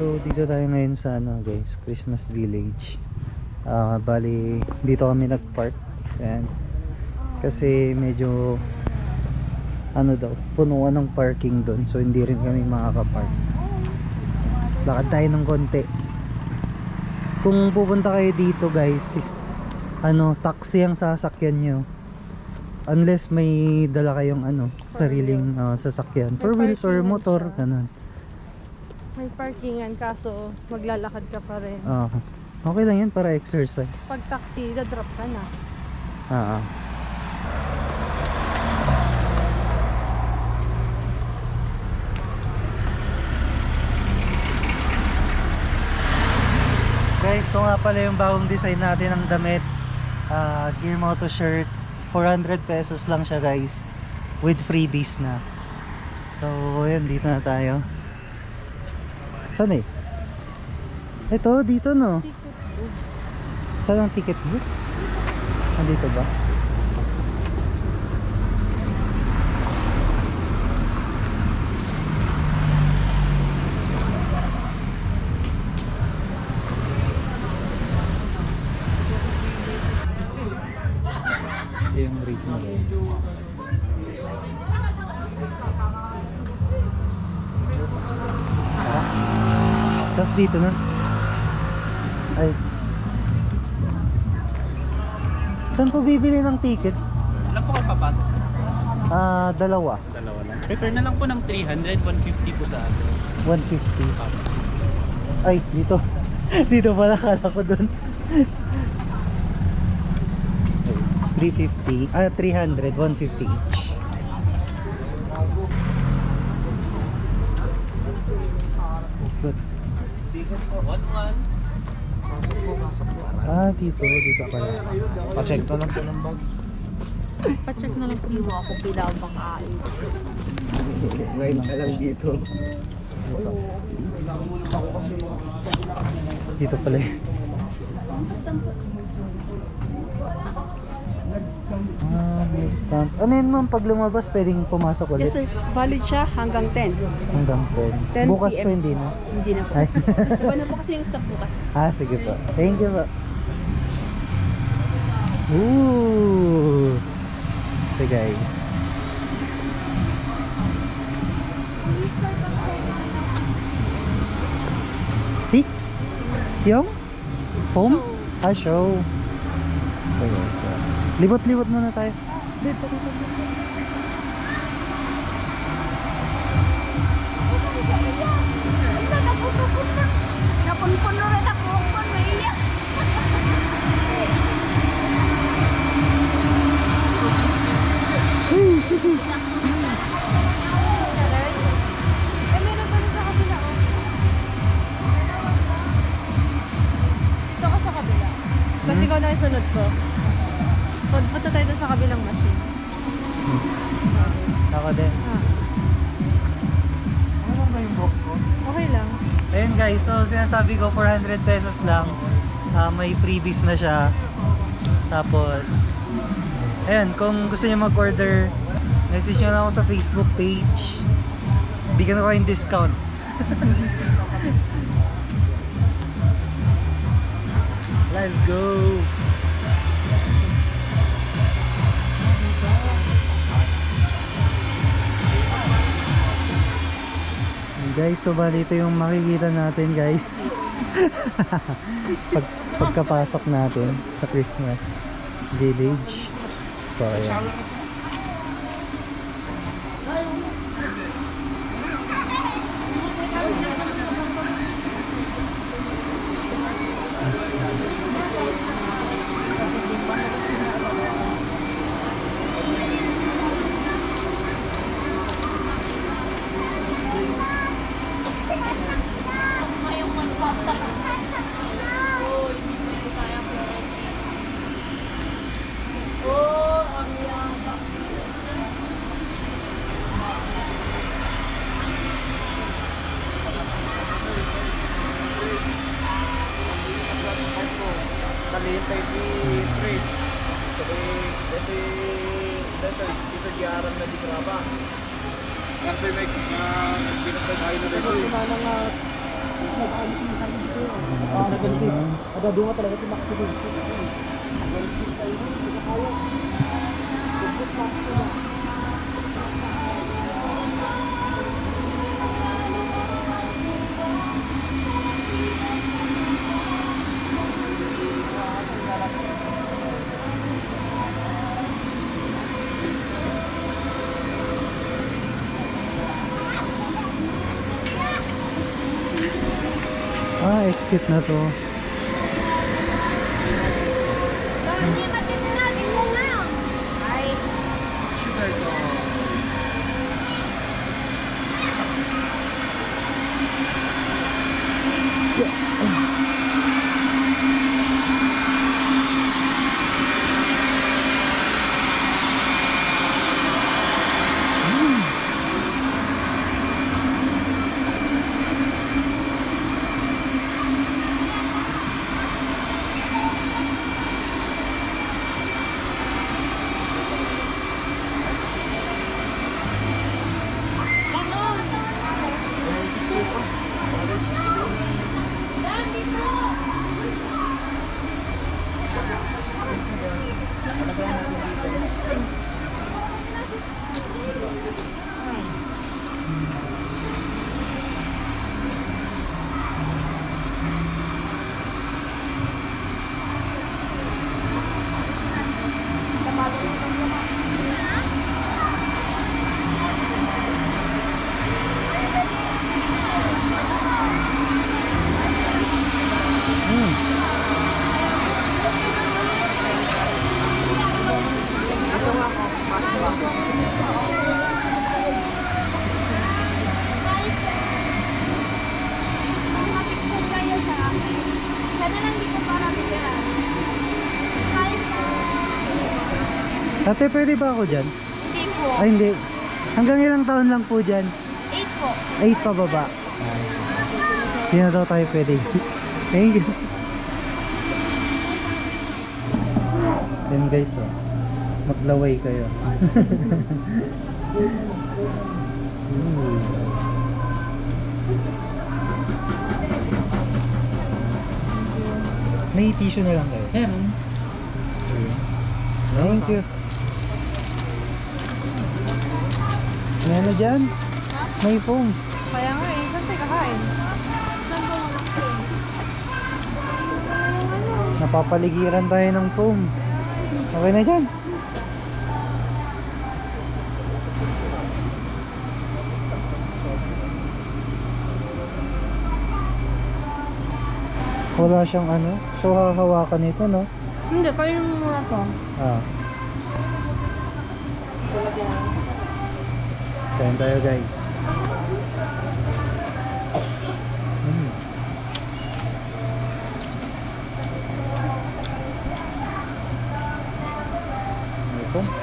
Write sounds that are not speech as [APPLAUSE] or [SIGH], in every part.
So dito tayo ngayon sa ano guys, Christmas Village. Ah, bali dito kami nagpark. Ayan. Kasi medyo ano daw, punuan ng parking doon. So hindi rin kami makaka-park. Lakad tayo ng konti. Kung pupunta kayo dito guys, ano, taxi ang sasakyan nyo. Unless may dala kayong ano, sariling ah, sasakyan. Four wheels or motor, ganun. May parkingan kaso maglalakad ka pa rin. Ah, okay lang yan para exercise. Pag taxi, dadrop ka na. Ah, ah. Guys, ito nga pala yung bagong design natin ng damit. Ah, Gear Moto shirt. 400 pesos lang siya guys. With freebies na. So, yun, dito na tayo. Saan eh? Ito, dito no. Saan ang ticket booth? Nandito ba? Yung rate mo guys. Tapos dito na. Ay. Saan po bibili ng ticket? Ilan po kayo papasok sa Ah, dalawa. dalawa lang? Prepare na lang po ng 300, 150 po sa atin. 150. Papa. Ay, dito. [LAUGHS] dito pala kala ko doon. 350. Ah, 300. 150 each. Good. One, one. Ah, dito. Dito pala. Pa-check na lang po ng bag. Pa-check na lang po yung ako bilang makain. Ngayon ka lang dito. Dito pala. eh. Stamp. Ano yun ma'am? Pag lumabas, pwedeng pumasok ulit? Yes sir, valid siya hanggang 10. Hanggang 10. 10 Bukas PM. pa hindi na. Hindi na po. Ay. [LAUGHS] Iba na po kasi yung stock bukas. Ah, sige po. Thank you po. Ooh. So guys. Six? Yung? Foam? Ah, show. Guys. so, Libot-libot muna tayo. Dito, dito, dito. Napunpuno rin Ako din. Ah, Ano ba yung book ko? okay lang. Ayun guys, so sinasabi ko 400 pesos lang. Ah, may freebies na siya. Tapos, ayun, kung gusto niyo mag-order, message nyo lang ako sa Facebook page. Bigyan ko kayong discount. [LAUGHS] Let's go! Guys, so bali ito yung makikita natin guys. [LAUGHS] Pag, pagkapasok natin sa Christmas Village. So, ayan. Talintay di Chris. Sabi, ito ito ito diaran na di graba. Po may binatay tayo na dito. Ada bunga talaga ito Ah, exit na to. Ate, pwede ba ako dyan? Hindi po. Ay, hindi. Hanggang ilang taon lang po dyan? 8 po. 8 pa baba. Hindi na daw tayo pwede. [LAUGHS] Thank you. Then guys, oh, maglaway kayo. [LAUGHS] May tissue na lang kayo. Meron. Thank you. May ano dyan? May foam. Kaya nga eh, saan tayo kakain? Wala? Napapaligiran tayo ng foam. Okay na dyan. Wala siyang ano. So hahawakan ito no. Hindi, kainin mo muna to. Ah. Kain tayo guys. Mm. Ito.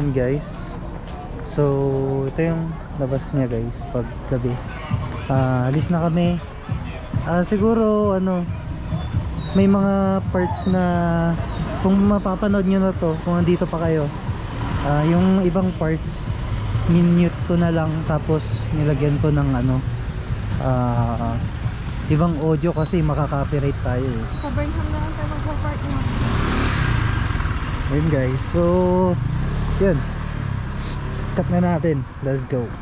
Yan guys. So, ito yung labas niya guys pag gabi. Ah, alis na kami. Ah, siguro ano may mga parts na kung mapapanood nyo na to kung andito pa kayo ah, yung ibang parts minute ko na lang tapos nilagyan ko ng ano ah, ibang audio kasi makaka-copyright tayo eh. Na lang tayo magpa-park mo. Ayun guys. So, yun. Cut na natin. Let's go.